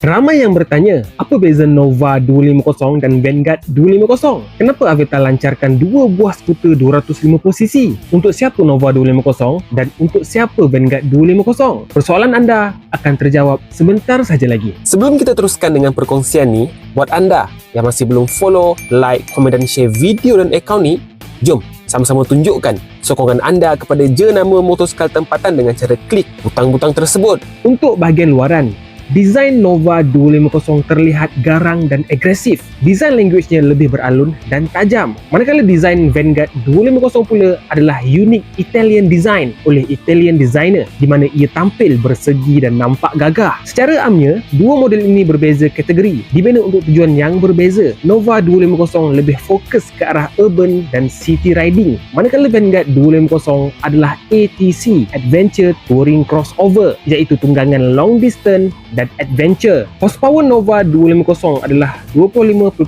Ramai yang bertanya, apa beza Nova 250 dan Vanguard 250? Kenapa Aveta lancarkan dua buah skuter 250cc? Untuk siapa Nova 250 dan untuk siapa Vanguard 250? Persoalan anda akan terjawab sebentar saja lagi. Sebelum kita teruskan dengan perkongsian ni, buat anda yang masih belum follow, like, komen dan share video dan akaun ni, jom sama-sama tunjukkan sokongan anda kepada jenama motosikal tempatan dengan cara klik butang-butang tersebut. Untuk bahagian luaran, Desain Nova 250 terlihat garang dan agresif. Desain language-nya lebih beralun dan tajam. Manakala desain Vanguard 250 pula adalah unik Italian design oleh Italian designer di mana ia tampil bersegi dan nampak gagah. Secara amnya, dua model ini berbeza kategori. Dibina untuk tujuan yang berbeza. Nova 250 lebih fokus ke arah urban dan city riding. Manakala Vanguard 250 adalah ATC, Adventure Touring Crossover, iaitu tunggangan long distance dan adventure. Horsepower Nova 250 adalah 25.5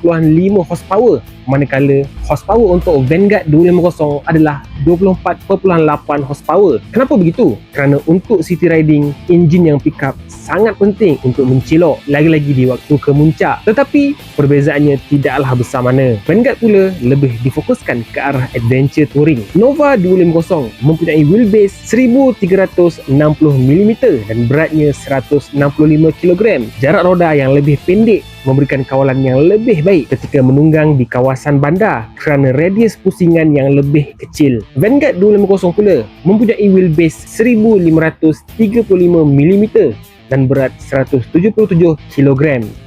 horsepower manakala horsepower untuk Vanguard 250 adalah 24.8 horsepower. Kenapa begitu? Kerana untuk city riding, enjin yang pickup sangat penting untuk mencilok lagi-lagi di waktu kemuncak. Tetapi perbezaannya tidaklah besar mana. Vanguard pula lebih difokuskan ke arah adventure touring. Nova 250 mempunyai wheelbase 1360mm dan beratnya 165 kg. Jarak roda yang lebih pendek memberikan kawalan yang lebih baik ketika menunggang di kawasan bandar kerana radius pusingan yang lebih kecil. Vanguard 250 pula mempunyai wheelbase 1535mm dan berat 177 kg.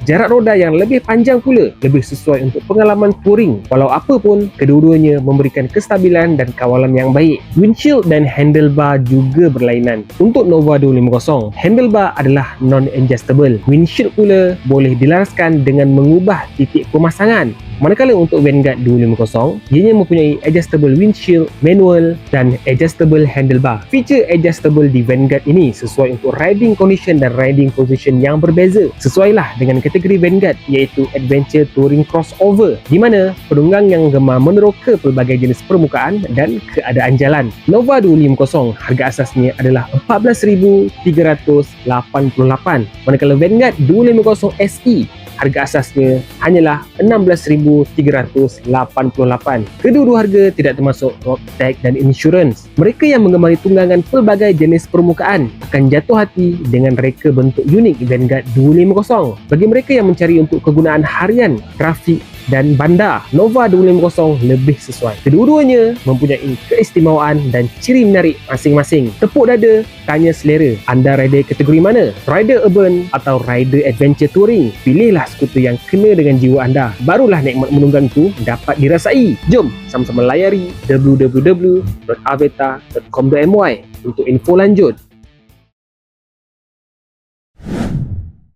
Jarak roda yang lebih panjang pula lebih sesuai untuk pengalaman touring. Walau apa pun, kedua-duanya memberikan kestabilan dan kawalan yang baik. Windshield dan handlebar juga berlainan. Untuk Nova 250, handlebar adalah non-adjustable. Windshield pula boleh dilaraskan dengan mengubah titik pemasangan Manakala untuk Vanguard 250, ianya mempunyai adjustable windshield, manual dan adjustable handlebar. Feature adjustable di Vanguard ini sesuai untuk riding condition dan riding position yang berbeza. Sesuailah dengan kategori Vanguard iaitu Adventure Touring Crossover di mana penunggang yang gemar meneroka pelbagai jenis permukaan dan keadaan jalan. Nova 250 harga asasnya adalah 14388 manakala Vanguard 250 SE harga asasnya hanyalah 16388. Kedua-dua harga tidak termasuk road tax dan insurans. Mereka yang mengemari tunggangan pelbagai jenis permukaan akan jatuh hati dengan reka bentuk unik Vanguard 250. Bagi mereka yang mencari untuk kegunaan harian, trafik dan bandar, Nova 250 lebih sesuai. Kedua-duanya mempunyai keistimewaan dan ciri menarik masing-masing. Tepuk dada, tanya selera. Anda rider kategori mana? Rider urban atau rider adventure touring? Pilihlah skuter yang kena dengan jiwa anda. Barulah nikmat menunggang itu dapat dirasai. Jom sama-sama layari www.aveta.com.my untuk info lanjut.